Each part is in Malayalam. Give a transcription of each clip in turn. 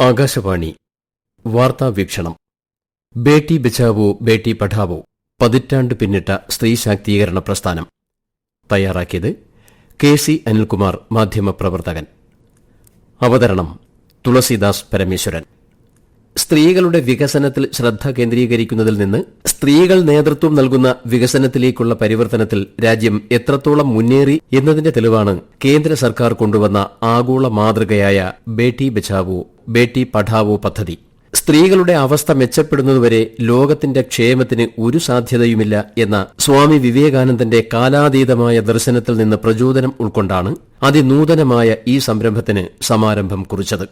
ആകാശവാണി. വാർത്താ വീക്ഷണം. ബേട്ടി ബച്ചാവോ ബേട്ടി പഠാവോ പതിറ്റാണ്ട് പിന്നിട്ട സ്ത്രീ ശാക്തീകരണ പ്രസ്ഥാനം. തയ്യാറാക്കിയത് കെ സി അനിൽകുമാർ മാധ്യമപ്രവർത്തകൻ. അവതരണം തുളസിദാസ് പരമേശ്വരൻ. സ്ത്രീകളുടെ വികസനത്തിൽ ശ്രദ്ധ കേന്ദ്രീകരിക്കുന്നതിൽ നിന്ന് സ്ത്രീകൾ നേതൃത്വം നൽകുന്ന വികസനത്തിലേക്കുള്ള പരിവർത്തനത്തിൽ രാജ്യം എത്രത്തോളം മുന്നേറി എന്നതിന്റെ തെളിവാണ് കേന്ദ്ര സർക്കാർ കൊണ്ടുവന്ന ആഗോള മാതൃകയായ ബേട്ടി ബച്ചാവോ ബേട്ടി പഠാവോ പദ്ധതി. സ്ത്രീകളുടെ അവസ്ഥ മെച്ചപ്പെടുന്നതുവരെ ലോകത്തിന്റെ ക്ഷേമത്തിന് ഒരു സാധ്യതയുമില്ല എന്ന സ്വാമി വിവേകാനന്ദന്റെ കാലാതീതമായ ദർശനത്തിൽ നിന്ന് പ്രചോദനം ഉൾക്കൊണ്ടാണ് അതിനൂതനമായ ഈ സംരംഭത്തിന് സമാരംഭം കുറിച്ചത്.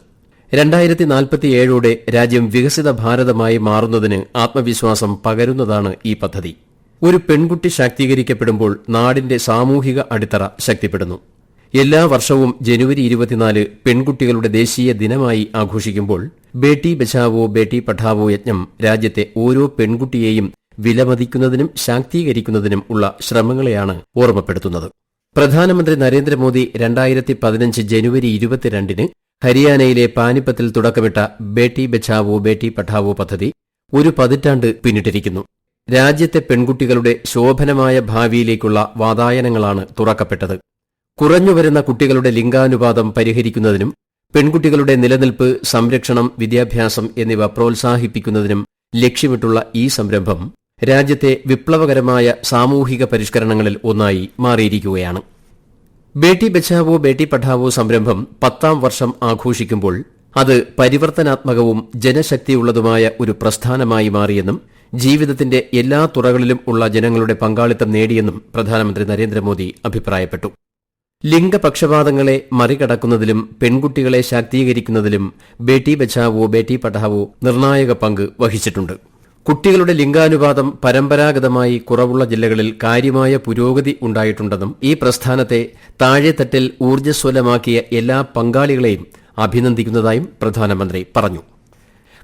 രണ്ടായിരത്തി നാൽപ്പത്തിയേഴോടെ രാജ്യം വികസിത ഭാരതമായി മാറുന്നതിന് ആത്മവിശ്വാസം പകരുന്നതാണ് ഈ പദ്ധതി. ഒരു പെൺകുട്ടി ശാക്തീകരിക്കപ്പെടുമ്പോൾ നാടിന്റെ സാമൂഹിക അടിത്തറ ശക്തിപ്പെടുന്നു. എല്ലാ വർഷവും ജനുവരി ഇരുപത്തിനാല് പെൺകുട്ടികളുടെ ദേശീയ ദിനമായി ആഘോഷിക്കുമ്പോൾ ബേട്ടി ബച്ചാവോ ബേട്ടി പഠാവോ യജ്ഞം രാജ്യത്തെ ഓരോ പെൺകുട്ടിയെയും വിലമതിക്കുന്നതിനും ശാക്തീകരിക്കുന്നതിനും ഉള്ള ശ്രമങ്ങളെയാണ് ഓർമ്മപ്പെടുത്തുന്നത്. പ്രധാനമന്ത്രി നരേന്ദ്രമോദി രണ്ടായിരത്തി പതിനഞ്ച് ജനുവരി ഇരുപത്തിരണ്ടിന് ഹരിയാനയിലെ പാനിപ്പത്തിൽ തുടക്കമിട്ട ബേട്ടി ബച്ചാവോ ബേട്ടി പഠാവോ പദ്ധതി ഒരു പതിറ്റാണ്ട് പിന്നിട്ടിരിക്കുന്നു. രാജ്യത്തെ പെൺകുട്ടികളുടെ ശോഭനമായ ഭാവിയിലേക്കുള്ള വാതായനങ്ങളാണ് തുറക്കപ്പെട്ടത്. കുറഞ്ഞുവരുന്ന കുട്ടികളുടെ ലിംഗാനുപാതം പരിഹരിക്കുന്നതിനും പെൺകുട്ടികളുടെ നിലനിൽപ്പ് സംരക്ഷണം വിദ്യാഭ്യാസം എന്നിവ പ്രോത്സാഹിപ്പിക്കുന്നതിനും ലക്ഷ്യമിട്ടുള്ള ഈ സംരംഭം രാജ്യത്തെ വിപ്ലവകരമായ സാമൂഹിക പരിഷ്കരണങ്ങളിൽ ഒന്നായി മാറിയിരിക്കുകയാണ്. ബേട്ടി ബച്ചാവോ ബേട്ടി പഠാവോ സംരംഭം പത്താം വർഷം ആഘോഷിക്കുമ്പോൾ അത് പരിവർത്തനാത്മകവും ജനശക്തിയുള്ളതുമായ ഒരു പ്രസ്ഥാനമായി മാറിയെന്നും ജീവിതത്തിന്റെ എല്ലാ തുറകളിലും ഉള്ള ജനങ്ങളുടെ പങ്കാളിത്തം നേടിയെന്നും പ്രധാനമന്ത്രി നരേന്ദ്രമോദി അഭിപ്രായപ്പെട്ടു. ലിംഗപക്ഷപാതങ്ങളെ മറികടക്കുന്നതിലും പെൺകുട്ടികളെ ശാക്തീകരിക്കുന്നതിലും ബേട്ടി ബച്ചാവോ ബേട്ടി പഠാവോ നിർണായക പങ്ക് വഹിച്ചിട്ടുണ്ട്. കുട്ടികളുടെ ലിംഗാനുപാതം പരമ്പരാഗതമായി കുറവുള്ള ജില്ലകളിൽ കാര്യമായ പുരോഗതി ഉണ്ടായിട്ടുണ്ടെന്നും ഈ പ്രസ്ഥാനത്തെ താഴെത്തട്ടിൽ ഊർജസ്വലമാക്കിയ എല്ലാ പങ്കാളികളെയും അഭിനന്ദിക്കുന്നതായും പ്രധാനമന്ത്രി പറഞ്ഞു.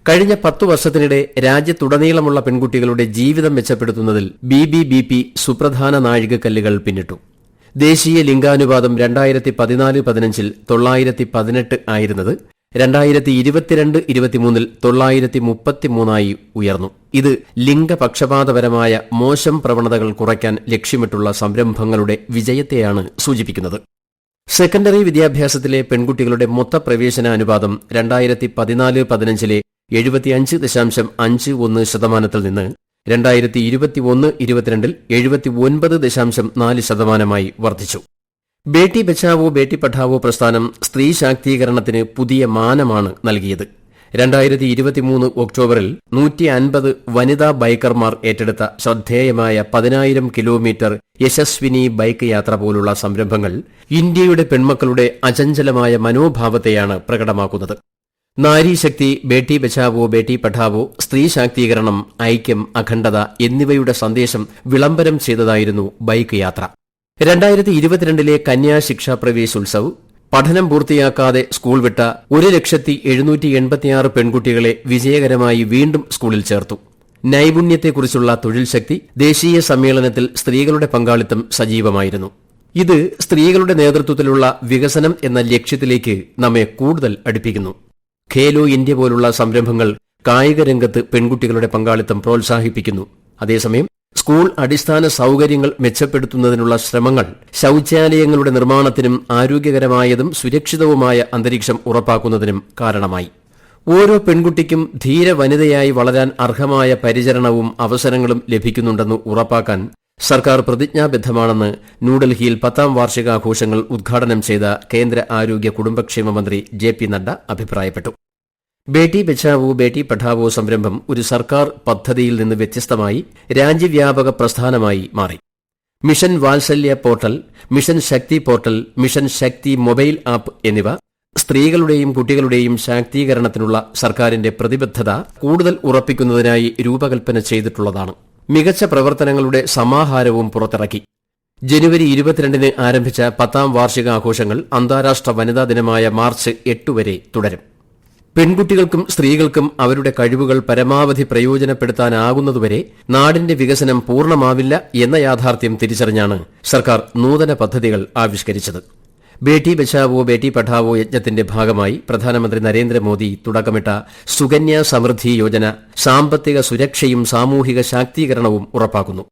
കഴിഞ്ഞ പത്തു വർഷത്തിനിടെ രാജ്യത്തുടനീളമുള്ള പെൺകുട്ടികളുടെ ജീവിതം മെച്ചപ്പെടുത്തുന്നതിൽ ബി ബി ബി പി സുപ്രധാന നാഴികക്കല്ലുകൾ പിന്നിട്ടു. ദേശീയ ലിംഗാനുപാതം രണ്ടായിരത്തി പതിനാല് പതിനഞ്ചിൽ തൊള്ളായിരത്തി പതിനെട്ട് ആയിരുന്നത് രണ്ടായിരത്തി ഇരുപത്തിരണ്ട് ഇരുപത്തിമൂന്നിൽ തൊള്ളായിരത്തി മുപ്പത്തിമൂന്നായി ഉയർന്നു. ഇത് ലിംഗപക്ഷപാതപരമായ മോശം പ്രവണതകൾ കുറയ്ക്കാൻ ലക്ഷ്യമിട്ടുള്ള സംരംഭങ്ങളുടെ വിജയത്തെയാണ് സൂചിപ്പിക്കുന്നത്. സെക്കൻഡറി വിദ്യാഭ്യാസത്തിലെ പെൺകുട്ടികളുടെ മൊത്ത പ്രവേശന അനുപാതം രണ്ടായിരത്തി പതിനാല് പതിനഞ്ചിലെ എഴുപത്തിയഞ്ച് ദശാംശം അഞ്ച് ഒന്ന് ശതമാനത്തിൽ നിന്ന് രണ്ടായിരത്തി ഇരുപത്തിയൊന്ന് ഇരുപത്തിരണ്ടിൽ എഴുപത്തി ഒൻപത് ദശാംശം നാല് ശതമാനമായി വർദ്ധിച്ചു. ബേട്ടി ബച്ചാവോ ബേട്ടി പഠാവോ പ്രസ്ഥാനം സ്ത്രീ ശാക്തീകരണത്തിന് പുതിയ മാനമാണ് നൽകിയത്. രണ്ടായിരത്തി ഇരുപത്തിമൂന്ന് ഒക്ടോബറിൽ നൂറ്റി അൻപത് വനിതാ ബൈക്കർമാർ ഏറ്റെടുത്ത ശ്രദ്ധേയമായ പതിനായിരം കിലോമീറ്റർ യശസ്വിനി ബൈക്ക് യാത്ര പോലുള്ള സംരംഭങ്ങൾ ഇന്ത്യയുടെ പെൺമക്കളുടെ അചഞ്ചലമായ മനോഭാവത്തെയാണ് പ്രകടമാക്കുന്നത്. നാരീശക്തി ബേട്ടി ബച്ചാവോ ബേട്ടി പഠാവോ സ്ത്രീ ശാക്തീകരണം ഐക്യം അഖണ്ഡത എന്നിവയുടെ സന്ദേശം വിളംബരം ചെയ്തതായിരുന്നു ബൈക്ക് യാത്ര. രണ്ടായിരത്തി ഇരുപത്തിരണ്ടിലെ കന്യാ ശിക്ഷാ പ്രവേശ് ഉത്സവ് പഠനം പൂർത്തിയാക്കാതെ സ്കൂൾ വിട്ട ഒരു ലക്ഷത്തി എഴുന്നൂറ്റി എൺപത്തിയാറ് പെൺകുട്ടികളെ വിജയകരമായി വീണ്ടും സ്കൂളിൽ ചേർത്തു. നൈപുണ്യത്തെക്കുറിച്ചുള്ള തൊഴിൽ ശക്തി ദേശീയ സമ്മേളനത്തിൽ സ്ത്രീകളുടെ പങ്കാളിത്തം സജീവമായിരുന്നു. ഇത് സ്ത്രീകളുടെ നേതൃത്വത്തിലുള്ള വികസനം എന്ന ലക്ഷ്യത്തിലേക്ക് നമ്മെ കൂടുതൽ അടുപ്പിക്കുന്നു. ഖേലോ ഇന്ത്യ പോലുള്ള സംരംഭങ്ങൾ കായിക രംഗത്ത് പെൺകുട്ടികളുടെ പങ്കാളിത്തം പ്രോത്സാഹിപ്പിക്കുന്നു. അതേസമയം സ്കൂൾ അടിസ്ഥാന സൌകര്യങ്ങൾ മെച്ചപ്പെടുത്തുന്നതിനുള്ള ശ്രമങ്ങൾ ശൌചാലയങ്ങളുടെ നിർമ്മാണത്തിനും ആരോഗ്യകരമായതും സുരക്ഷിതവുമായ അന്തരീക്ഷം ഉറപ്പാക്കുന്നതിനും കാരണമായി. ഓരോ പെൺകുട്ടിക്കും ധീര വനിതയായി വളരാൻ അർഹമായ പരിചരണവും അവസരങ്ങളും ലഭിക്കുന്നുണ്ടെന്ന് ഉറപ്പാക്കാൻ സർക്കാർ പ്രതിജ്ഞാബദ്ധമാണെന്ന് ന്യൂഡൽഹിയിൽ പത്താം വാർഷികാഘോഷങ്ങൾ ഉദ്ഘാടനം ചെയ്ത കേന്ദ്ര ആരോഗ്യ കുടുംബക്ഷേമ മന്ത്രി ജെ പി നഡ്ഡ അഭിപ്രായപ്പെട്ടു. ബേട്ടി ബച്ചാവോ ബേട്ടി പഠാവോ സംരംഭം ഒരു സർക്കാർ പദ്ധതിയിൽ നിന്ന് വ്യത്യസ്തമായി രാജ്യവ്യാപക പ്രസ്ഥാനമായി മാറി. Mission Vatsalya portal mission Shakti portal mission Shakti mobile app എന്നിവ സ്ത്രീകളുടെയും കുട്ടികളുടെയും ശാക്തീകരണത്തിനുള്ള സർക്കാരിന്റെ പ്രതിബദ്ധത കൂടുതൽ ഉറപ്പിക്കുന്നതിനായി രൂപകൽപ്പന ചെയ്തിട്ടുള്ളതാണ്. മികച്ച പ്രവർത്തനങ്ങളുടെ സമാഹാരവും പുറത്തിറക്കി. ജനുവരി ഇരുപത്തിരണ്ടിന് ആരംഭിച്ച പത്താം വാർഷികാഘോഷങ്ങൾ അന്താരാഷ്ട്ര വനിതാ ദിനമായ മാർച്ച് എട്ട് വരെ തുടരും. പെൺകുട്ടികൾക്കും സ്ത്രീകൾക്കും അവരുടെ കഴിവുകൾ പരമാവധി പ്രയോജനപ്പെടുത്താനാകുന്നതുവരെ നാടിന്റെ വികസനം പൂർണമാവില്ല എന്ന യാഥാർത്ഥ്യം തിരിച്ചറിഞ്ഞാണ് സർക്കാർ നൂതന പദ്ധതികൾ ആവിഷ്കരിച്ചത്. ബേട്ടി ബച്ചാവോ ബേട്ടി പഠാവോ യജ്ഞത്തിന്റെ ഭാഗമായി പ്രധാനമന്ത്രി നരേന്ദ്രമോദി തുടക്കമിട്ട സുകന്യ സമൃദ്ധി യോജന സാമ്പത്തിക സുരക്ഷയും സാമൂഹിക ശാക്തീകരണവും ഉറപ്പാക്കുന്നു.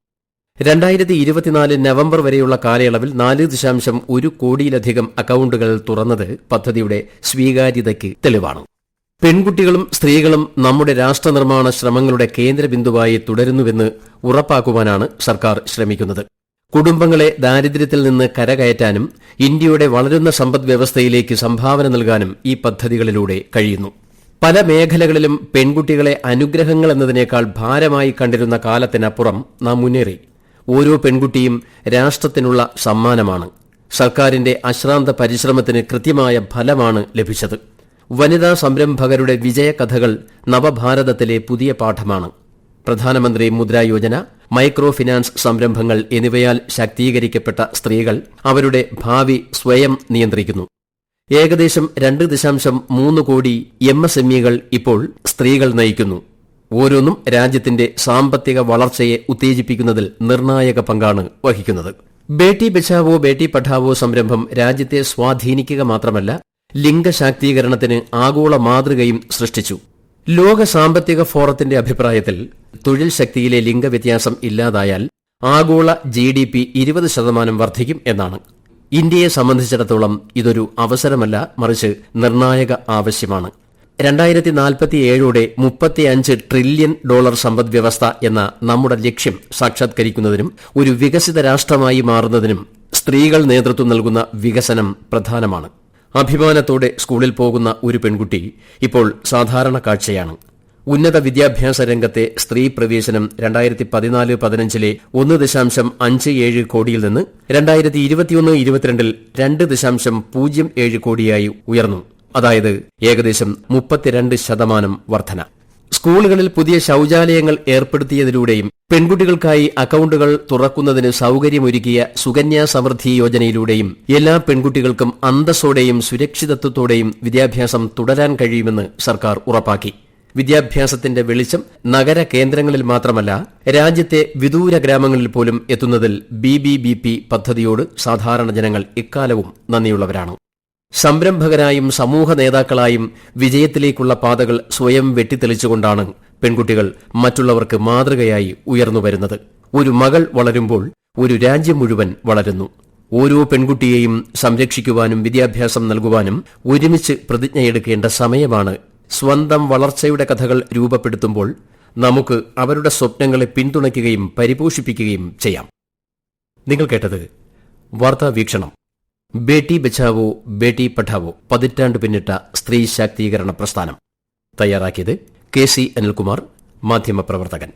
രണ്ടായിരത്തി ഇരുപത്തിനാല് നവംബർ വരെയുള്ള കാലയളവിൽ നാല് ദശാംശം ഒരു കോടിയിലധികം അക്കൌണ്ടുകൾ തുറന്നത് പദ്ധതിയുടെ സ്വീകാര്യതയ്ക്ക് തെളിവാണ്. പെൺകുട്ടികളും സ്ത്രീകളും നമ്മുടെ രാഷ്ട്രനിർമ്മാണ ശ്രമങ്ങളുടെ കേന്ദ്രബിന്ദുവായി തുടരുന്നുവെന്ന് ഉറപ്പാക്കുവാനാണ് സർക്കാർ ശ്രമിക്കുന്നത്. കുടുംബങ്ങളെ ദാരിദ്ര്യത്തിൽ നിന്ന് കരകയറ്റാനും ഇന്ത്യയുടെ വളരുന്ന സമ്പദ് വ്യവസ്ഥയിലേക്ക് സംഭാവന നൽകാനും ഈ പദ്ധതികളിലൂടെ കഴിയുന്നു. പല മേഖലകളിലും പെൺകുട്ടികളെ അനുഗ്രഹങ്ങൾ എന്നതിനേക്കാൾ ഭാരമായി കണ്ടിരുന്ന കാലത്തിനപ്പുറം നാം മുന്നേറി. ഓരോ പെൺകുട്ടിയും രാഷ്ട്രത്തിനുള്ള സമ്മാനമാണ്. സർക്കാരിന്റെ അശ്രാന്ത പരിശ്രമത്തിന് കൃത്യമായ ഫലമാണ് ലഭിച്ചത്. വനിതാ സംരംഭകരുടെ വിജയകഥകൾ നവഭാരതത്തിലെ പുതിയ പാഠമാണ്. പ്രധാനമന്ത്രി മുദ്രാ യോജന മൈക്രോ ഫിനാൻസ് സംരംഭങ്ങൾ എന്നിവയാൽ ശാക്തീകരിക്കപ്പെട്ട സ്ത്രീകൾ അവരുടെ ഭാവി സ്വയം നിയന്ത്രിക്കുന്നു. ഏകദേശം രണ്ട് ദശാംശം മൂന്ന് കോടി എം എസ് എം ഇകൾ ഇപ്പോൾ സ്ത്രീകൾ നയിക്കുന്നു. ഓരോന്നും രാജ്യത്തിന്റെ സാമ്പത്തിക വളർച്ചയെ ഉത്തേജിപ്പിക്കുന്നതിൽ നിർണായക പങ്കാണ് വഹിക്കുന്നത്. ബേട്ടി ബച്ചാവോ ബേട്ടി പഠാവോ സംരംഭം രാജ്യത്തെ സ്വാധീനിക്കുക മാത്രമല്ല ലിംഗശാക്തീകരണത്തിന് ആഗോള മാതൃകയും സൃഷ്ടിച്ചു. ലോക സാമ്പത്തിക ഫോറത്തിന്റെ അഭിപ്രായത്തിൽ തൊഴിൽ ശക്തിയിലെ ലിംഗവ്യത്യാസം ഇല്ലാതായാൽ ആഗോള ജി ഡി പി ഇരുപത് ശതമാനം വർദ്ധിക്കും എന്നാണ്. ഇന്ത്യയെ സംബന്ധിച്ചിടത്തോളം ഇതൊരു അവസരമല്ല മറിച്ച് നിർണായക ആവശ്യമാണ്. രണ്ടായിരത്തി നാൽപ്പത്തിയേഴോടെ മുപ്പത്തിയഞ്ച് ട്രില്യൺ ഡോളർ സമ്പദ്വ്യവസ്ഥ എന്ന നമ്മുടെ ലക്ഷ്യം സാക്ഷാത്കരിക്കുന്നതിനും ഒരു വികസിത രാഷ്ട്രമായി മാറുന്നതിനും സ്ത്രീകൾ നേതൃത്വം നൽകുന്ന വികസനം പ്രധാനമാണ്. അഭിമാനത്തോടെ സ്കൂളിൽ പോകുന്ന ഒരു പെൺകുട്ടി ഇപ്പോൾ സാധാരണ കാഴ്ചയാണ്. ഉന്നത വിദ്യാഭ്യാസ രംഗത്തെ സ്ത്രീ പ്രവേശനം രണ്ടായിരത്തി പതിനാല് പതിനഞ്ചിലെ ഒന്ന് ദശാംശം അഞ്ച് ഏഴ് കോടിയിൽ നിന്ന് രണ്ടായിരത്തി ഇരുപത്തിയൊന്ന് ഇരുപത്തിരണ്ടിൽ രണ്ട് ദശാംശം പൂജ്യം ഏഴ് കോടിയായി ഉയർന്നു. അതായത് ഏകദേശം മുപ്പത്തിരണ്ട് ശതമാനം വർധന. സ്കൂളുകളിൽ പുതിയ ശൌചാലയങ്ങൾ ഏർപ്പെടുത്തിയതിലൂടെയും പെൺകുട്ടികൾക്കായി അക്കൌണ്ടുകൾ തുറക്കുന്നതിന് സൌകര്യമൊരുക്കിയ സുകന്യാ സമൃദ്ധി യോജനയിലൂടെയും എല്ലാ പെൺകുട്ടികൾക്കും അന്തസ്സോടെയും സുരക്ഷിതത്വത്തോടെയും വിദ്യാഭ്യാസം തുടരാൻ കഴിയുമെന്ന് സർക്കാർ ഉറപ്പാക്കി. വിദ്യാഭ്യാസത്തിന്റെ വെളിച്ചം നഗര കേന്ദ്രങ്ങളിൽ മാത്രമല്ല രാജ്യത്തെ വിദൂര ഗ്രാമങ്ങളിൽ പോലും എത്തുന്നതിൽ ബി ബി ബി പി പദ്ധതിയോട് സാധാരണ ജനങ്ങൾ ഇക്കാലവും നന്ദിയുള്ളവരാണ്. സംരംഭകരായും സമൂഹ നേതാക്കളായും വിജയത്തിലേക്കുള്ള പാതകൾ സ്വയം വെട്ടിത്തെളിച്ചുകൊണ്ടാണ് പെൺകുട്ടികൾ മറ്റുള്ളവർക്ക് മാതൃകയായി ഉയർന്നുവരുന്നത് ഒരു മകൾ വളരുമ്പോൾ ഒരു രാജ്യം മുഴുവൻ വളരുന്നു. ഓരോ പെൺകുട്ടിയെയും സംരക്ഷിക്കുവാനും വിദ്യാഭ്യാസം നൽകുവാനും ഒരുമിച്ച് പ്രതിജ്ഞയെടുക്കേണ്ട സമയമാണ്. സ്വന്തം വളർച്ചയുടെ കഥകൾ രൂപപ്പെടുത്തുമ്പോൾ നമുക്ക് അവരുടെ സ്വപ്നങ്ങളെ പിന്തുണയ്ക്കുകയും പരിപോഷിപ്പിക്കുകയും ചെയ്യാം. നിങ്ങൾ കേട്ടത് വാർത്താ വീക്ഷണം. ബേട്ടി ബച്ചാവോ ബേട്ടി പഠാവോ പതിറ്റാണ്ട് പിന്നിട്ട സ്ത്രീ ശാക്തീകരണ പ്രസ്ഥാനം. തയ്യാറാക്കിയത് കെ സി അനിൽകുമാർ മാധ്യമപ്രവർത്തകൻ.